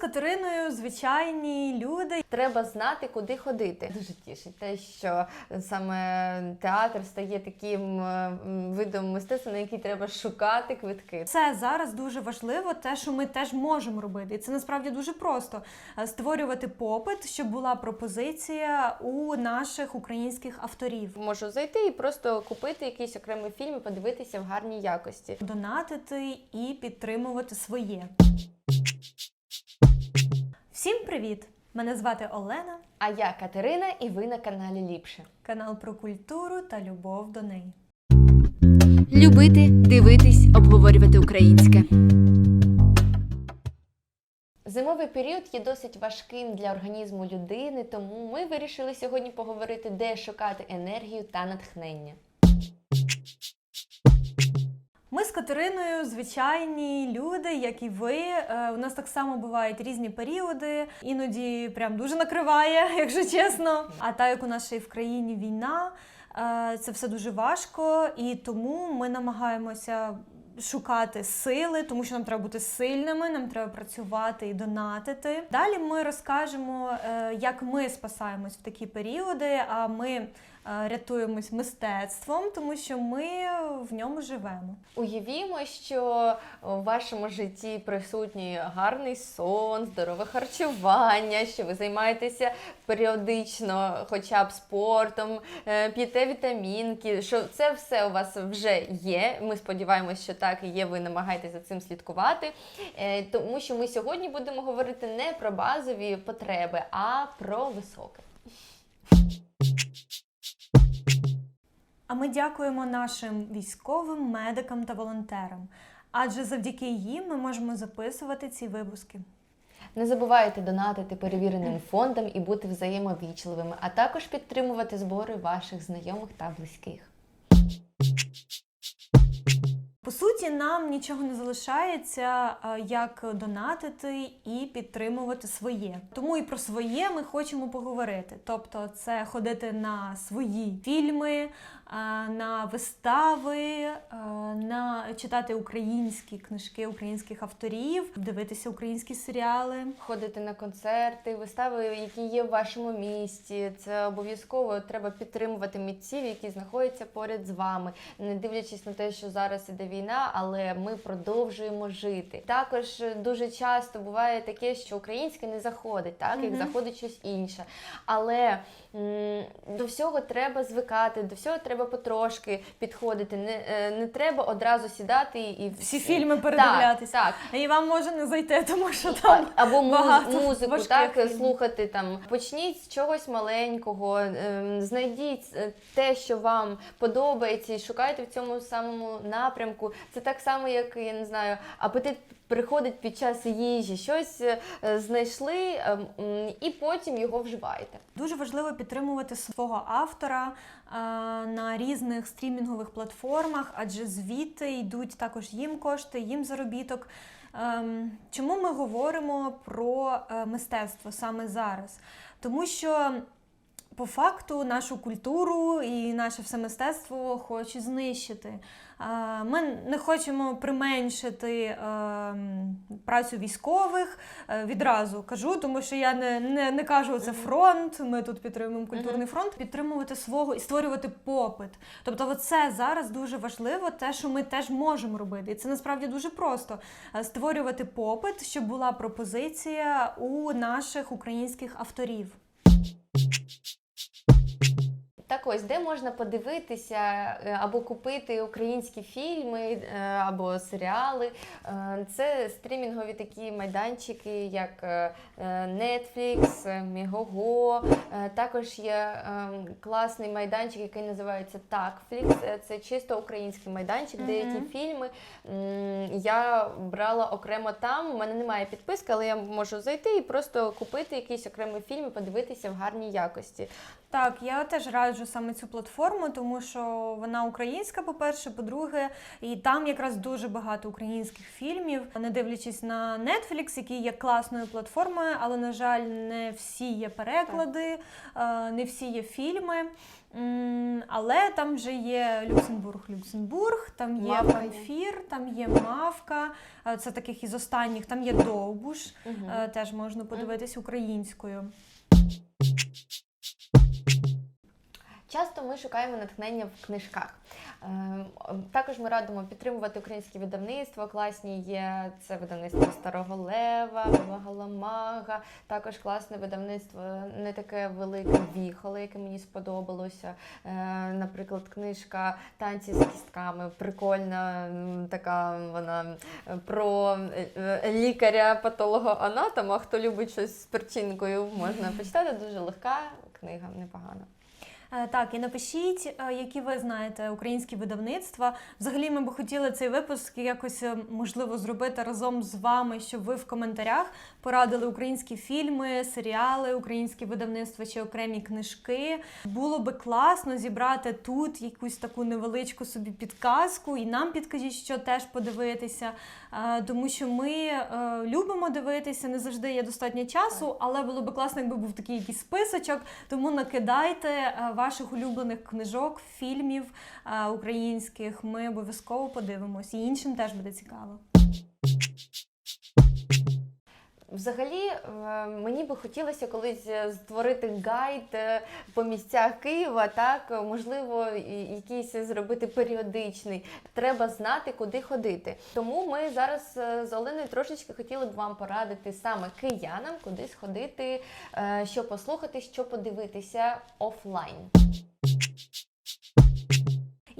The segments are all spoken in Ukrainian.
Катериною звичайні люди. Треба знати, куди ходити. Дуже тішить те, що саме театр стає таким е, видом мистецтва, на який треба шукати квитки. Це зараз дуже важливо, те, що ми теж можемо робити. І це насправді дуже просто Е, створювати попит, щоб була пропозиція у наших українських авторів. Можу зайти і просто купити якийсь окремий фільм і подивитися в гарній якості. Донатити і підтримувати своє. Привіт! Мене звати Олена, А я Катерина, і ви на каналі Ліпше. канал про культуру та любов до неї. Любити, дивитись, обговорювати українське. Зимовий період є досить важким для організму людини, тому ми вирішили сьогодні поговорити, де шукати енергію та натхнення. Ми з Катериною звичайні люди, як і ви. Е, У нас так само бувають різні періоди, іноді прям дуже накриває, якщо чесно. А так як у нас ще в країні війна, е, це все дуже важко, і тому ми намагаємося. Шукати сили, тому що нам треба бути сильними, нам треба працювати і донатити. Далі ми розкажемо, е, як ми спасаємось в такі періоди. А ми е, рятуємось мистецтвом, тому що ми в ньому живемо. Уявімо, що у вашому житті присутній гарний сон, здорове харчування, що ви займаєтеся періодично, хоча б спортом, е, п'єте вітамінки, що це все у вас вже є. Ми сподіваємося, що так і є. Ви намагаєтеся за цим слідкувати. Е, Тому що ми сьогодні будемо говорити не про базові потреби, а про високе. А ми дякуємо нашим військовим, медикам та волонтерам. Адже завдяки їм ми можемо записувати ці випуски. Не забувайте донатити перевіреним фондам і бути взаємовічливими, а також підтримувати збори ваших знайомих та близьких. По суті, нам нічого не залишається, як донатити і підтримувати своє. Тому і про своє ми хочемо поговорити. Тобто, це ходити на свої фільми, на вистави, на читати українські книжки українських авторів, дивитися українські серіали. Ходити на концерти, вистави, які є в вашому місті. Це обов'язково треба підтримувати митців, які знаходяться поряд з вами, не дивлячись на те, що зараз іде війна, але ми продовжуємо жити. Також дуже часто буває таке, що українське не заходить, так як заходить щось інше. Але м, до всього треба звикати, до всього треба потрошки підходити. Не, е, не треба одразу сідати і Всі фільми передивлятися. Так, так. І вам може не зайти, тому що там або багато музику, так фільмів. слухати там. Почніть з чогось маленького, ем, знайдіть е, те, що вам подобається, і шукайте в цьому самому напрямку. Це так само, як я не знаю, апетит. Приходить під час їжі, щось е, знайшли ем, і потім його вживаєте. Дуже важливо підтримувати свого автора е, на різних стрімінгових платформах, адже звідти йдуть також їм кошти, їм заробіток. Ем, Чому ми говоримо про е, мистецтво саме зараз? Тому що по факту нашу культуру і наше все мистецтво хочуть знищити. Е, Ми не хочемо применшити ем, працю військових. Е, Відразу кажу, тому що я не, не, не кажу це фронт. Ми тут підтримуємо культурний фронт, підтримувати свого і створювати попит. Тобто, це зараз дуже важливо, те, що ми теж можемо робити. І це насправді дуже просто Е, створювати попит, щоб була пропозиція у наших українських авторів. Так ось, де можна подивитися е, або купити українські фільми е, або серіали. Е, Це стрімінгові такі майданчики, як Netflix. Е, Також є класний майданчик, який називається. Е, Це чисто український майданчик. Деякі фільми я брала окремо там. У мене немає підписки, але я можу зайти і просто купити якийсь окремий фільм і подивитися в гарній якості. Так, я теж раджу саме цю платформу, тому що вона українська, по-перше, по-друге, і там якраз дуже багато українських фільмів, не дивлячись на Netflix, який є класною платформою, але на жаль, не всі є переклади, е, не всі є фільми. Але там вже є Люксембург, Люксембург, там є. Памфір, там є Мавка. е, Це таких із останніх. Там є Довбуш, е, теж можна подивитись українською. Часто ми шукаємо натхнення в книжках. Ем, Також ми радимо підтримувати українське видавництво. Класні є це видавництво Старого Лева, Галамага. Також класне видавництво, не таке велике віхоле, яке мені сподобалося. Е, Наприклад, книжка Танці з кістками. Прикольна, така вона е, про е, е, лікаря-патолога-анатома. Хто любить щось з перчинкою, можна почитати. Дуже легка книга, непогана. Е, Так, і напишіть, е, які ви знаєте українські видавництва. Взагалі, ми б хотіли цей випуск якось е, можливо зробити разом з вами, щоб ви в коментарях порадили українські фільми, серіали, українські видавництва чи окремі книжки. Було би класно зібрати тут якусь таку невеличку собі підказку, і нам підкажіть, що теж подивитися. Тому що ми любимо дивитися, не завжди є достатньо часу, але було би класно, якби був такий якийсь списочок. Тому накидайте ваших улюблених книжок, фільмів е, українських. Ми обов'язково подивимось. І іншим теж буде цікаво. Взагалі, е, мені би хотілося колись е, створити гайд е, по місцях Києва, так можливо, якийсь зробити періодичний. Треба знати, куди ходити. Тому ми зараз з Оленою трошечки хотіли б вам порадити саме киянам, куди сходити, що послухати, що подивитися офлайн.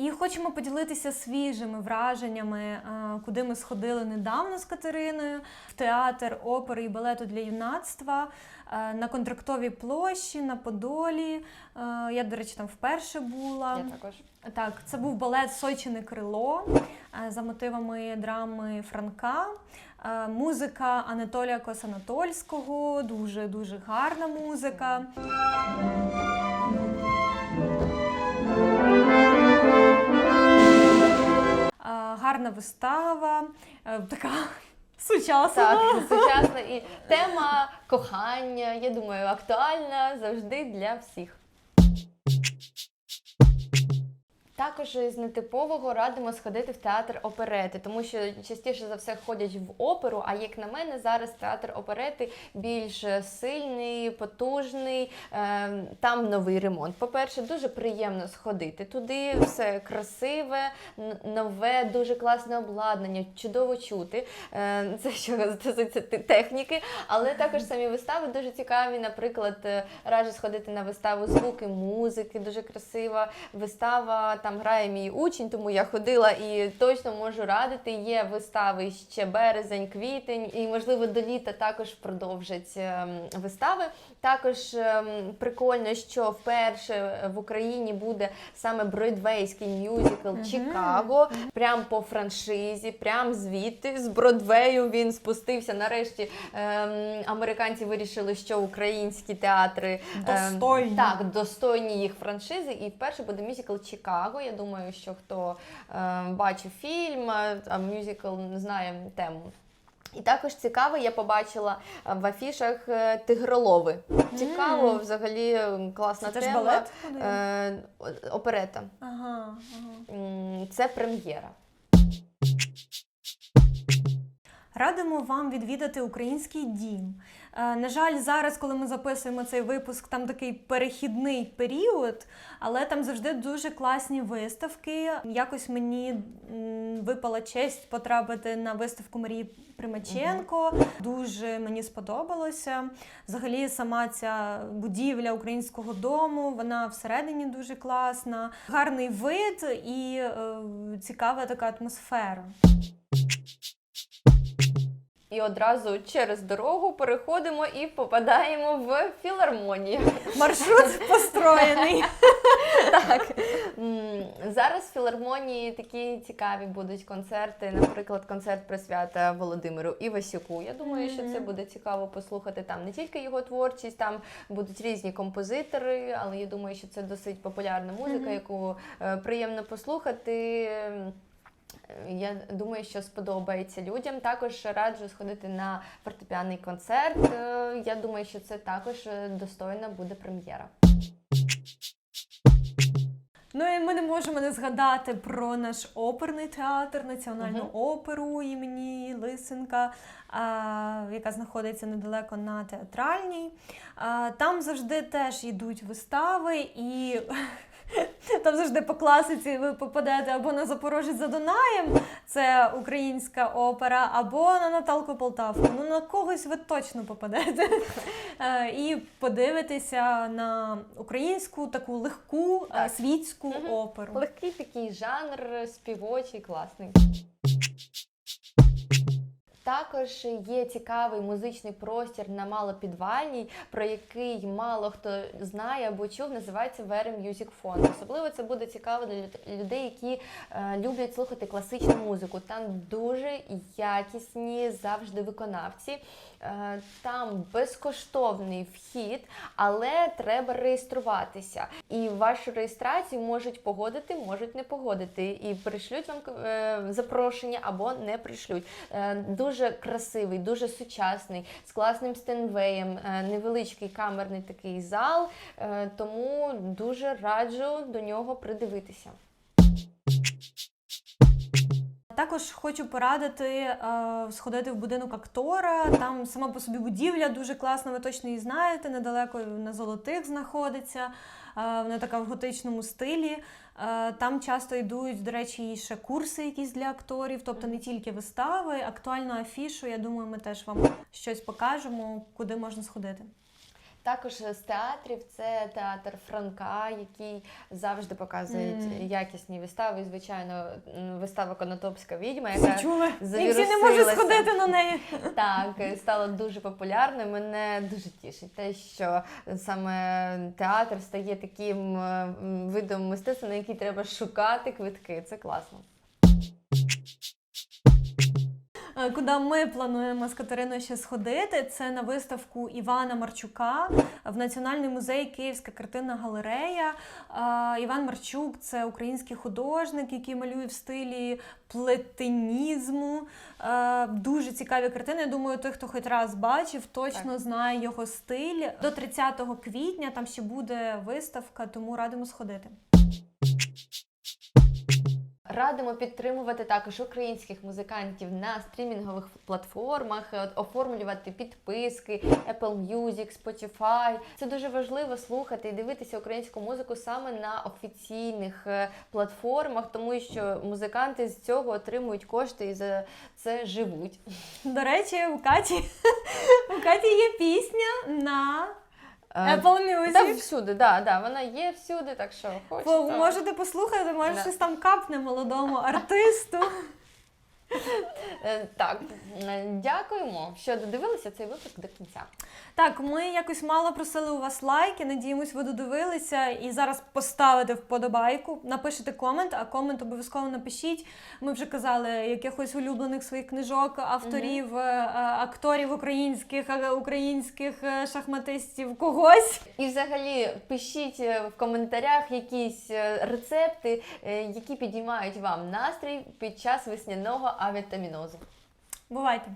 І хочемо поділитися свіжими враженнями, е, куди ми сходили недавно з Катериною в театр опери і балету для юнацтва е, на контрактовій площі на Подолі. Е, Я, до речі, там вперше була. Я також. Так, це був балет Сойчине крило за мотивами драми Франка. Музика Анатолія Косанатольського, дуже дуже гарна музика. Гарна вистава, е, така сучасна. Так, сучасна і тема кохання, я думаю, актуальна завжди для всіх. Також із нетипового радимо сходити в театр оперети, тому що частіше за все ходять в оперу. А як на мене, зараз театр оперети більш сильний, потужний. е, Там новий ремонт. По-перше, дуже приємно сходити туди, все красиве, нове, дуже класне обладнання, чудово чути. Е, Це що стосується техніки, але також самі вистави дуже цікаві. Наприклад, е, раджу сходити на виставу звуки музики, дуже красива вистава. Там грає мій учень, тому я ходила і точно можу радити. Є вистави ще березень, квітень, і можливо до літа також продовжать ем, вистави. Також ем, прикольно, що вперше в Україні буде саме бродвейський мюзикл Мгм. Чикаго, прям по франшизі, прям звідти з Бродвею він спустився. Нарешті ем, американці вирішили, що українські театри ем, Достойні. так, достойні їх франшизи. І вперше буде мюзикл Чикаго. Я думаю, що хто е, бачив фільм, а а мюзикл знає тему. І також цікаво, я побачила е, в афішах е, тигролови. Цікаво, взагалі е, класна Це тема. балет? ходив? Е, оперета. Ага, ага. Це прем'єра. Радимо вам відвідати український дім. Е, На жаль, зараз, коли ми записуємо цей випуск, там такий перехідний період, але там завжди дуже класні виставки. Якось мені випала честь потрапити на виставку Марії Примаченко. Дуже мені сподобалося. Взагалі, сама ця будівля українського дому, вона всередині дуже класна, гарний вид і е, цікава така атмосфера. І одразу через дорогу переходимо і попадаємо в філармонію. Маршрут построєний. Так. Зараз в філармонії такі цікаві будуть концерти, наприклад, концерт присвята Володимиру Івасюку. Я думаю, що це буде цікаво послухати там не тільки його творчість, там будуть різні композитори, але я думаю, що це досить популярна музика, яку е, приємно послухати. Я думаю, що сподобається людям. Також раджу сходити на фортепіаний концерт. Е, Я думаю, що це також е, достойна буде прем'єра. Ну і ми не можемо не згадати про наш оперний театр, національну Мгм. оперу імені Лисенка, а, яка знаходиться недалеко на театральній. А, там завжди теж йдуть вистави, і там завжди по класиці ви попадете або на Запорожець за Дунаєм, це українська опера, або на Наталку Полтавку. Ну на когось ви точно попадете. Е, І подивитеся на українську таку легку е, Так. світську оперу. Легкий такий жанр, співочий, класний. Також є цікавий музичний простір на малопідвальній, про який мало хто знає або чув, називається Very Music Fund. Особливо це буде цікаво для людей, які е, люблять слухати класичну музику. Там дуже якісні завжди виконавці. Е, Там безкоштовний вхід, але треба реєструватися. І вашу реєстрацію можуть погодити, можуть не погодити. І пришлють вам е, запрошення або не пришлють. Е, Дуже красивий, дуже сучасний, з класним стенвеєм, е, невеличкий камерний такий зал. е, Тому дуже раджу до нього придивитися. Також хочу порадити е, сходити в будинок актора. Там сама по собі будівля дуже класна, ви точно її знаєте. Недалеко на золотих знаходиться. Е, вона така в готичному стилі. Е, там часто йдуть, до речі, і ще курси якісь для акторів, тобто не тільки вистави, актуальну афішу. Я думаю, ми теж вам щось покажемо, куди можна сходити. Також з театрів це театр Франка, який завжди показує Мгм. якісні вистави. І, звичайно, вистава Конотопська відьма, яка всі не завірусилася. сходити на неї. так стала дуже популярною. Мене дуже тішить те, що саме театр стає таким е, видом мистецтва, на який треба шукати квитки. Це класно. Куди ми плануємо з Катериною ще сходити, це на виставку Івана Марчука в Національний музей Київська картинна галерея. Е, Іван Марчук це український художник, який малює в стилі плетенізму. Е, Дуже цікаві картини. Я думаю, той, хто хоч раз бачив, точно знає його стиль. До 30 квітня там ще буде виставка, тому радимо сходити. Радимо підтримувати також українських музикантів на стрімінгових платформах, е, оформлювати підписки, Apple Music, Spotify. Це дуже важливо слухати і дивитися українську музику саме на офіційних е, платформах, тому що музиканти з цього отримують кошти і за це живуть. До речі, у Каті, у Каті є пісня на Е, Apple Music. Та всюди, да, да, вона є всюди, так що хочете. Можете послухати, може щось там капне молодому артисту. Е, Так, е, дякуємо, що додивилися цей випуск до кінця. Так, ми якось мало просили у вас лайки. Надіємось, ви додивилися і зараз поставите вподобайку, напишете комент, а комент обов'язково напишіть. Ми вже казали якихось улюблених своїх книжок, авторів, е, е, акторів українських, е, українських е, шахматистів, когось. І взагалі пишіть е, в коментарях якісь е, рецепти, е, які підіймають вам настрій під час весняного авітамінозу. Бувайте!